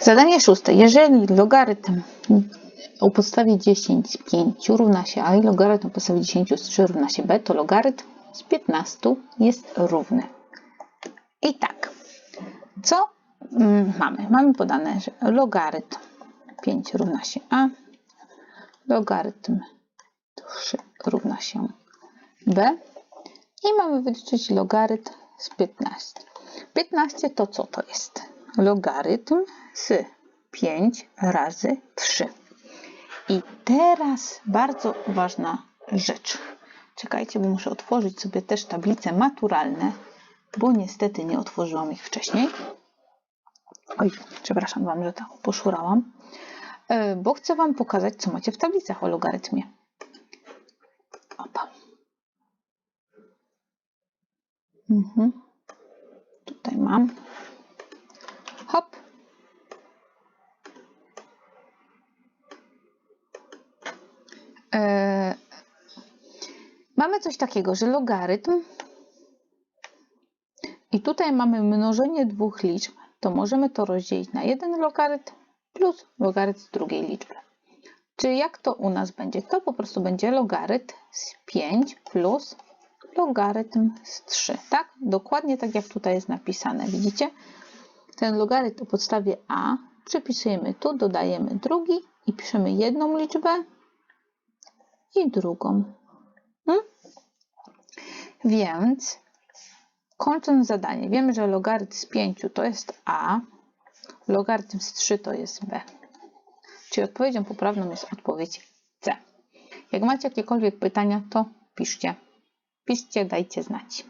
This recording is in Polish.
Zadanie szóste. Jeżeli logarytm o podstawie 10 z 5 równa się a i logarytm o podstawie 10 z 3 równa się b, to logarytm z 15 jest równy. I tak, co mm, mamy? Mamy podane, że logarytm 5 równa się a, logarytm 3 równa się b i mamy wyliczyć logarytm z 15. 15 to co to jest? Logarytm z 5 razy 3. I teraz bardzo ważna rzecz. Czekajcie, bo muszę otworzyć sobie też tablice maturalne, bo niestety nie otworzyłam ich wcześniej. Oj, przepraszam Wam, że tak poszurałam. E, Bo chcę Wam pokazać, co macie w tablicach o logarytmie. Opa. Mhm. Tutaj mam. Hop. E, mamy coś takiego, że logarytm i tutaj mamy mnożenie dwóch liczb, to możemy to rozdzielić na jeden logarytm plus logarytm drugiej liczby. Czyli jak to u nas będzie? To po prostu będzie logarytm z 5 plus logarytm z 3, tak? Dokładnie tak jak tutaj jest napisane, widzicie? Ten logarytm o podstawie a przypisujemy tu, dodajemy drugi i piszemy jedną liczbę i drugą. Hmm? Więc kończąc zadanie, wiemy, że logarytm z 5 to jest a, logarytm z 3 to jest b. Czyli odpowiedzią poprawną jest odpowiedź C. Jak macie jakiekolwiek pytania, to piszcie. Piszcie, dajcie znać.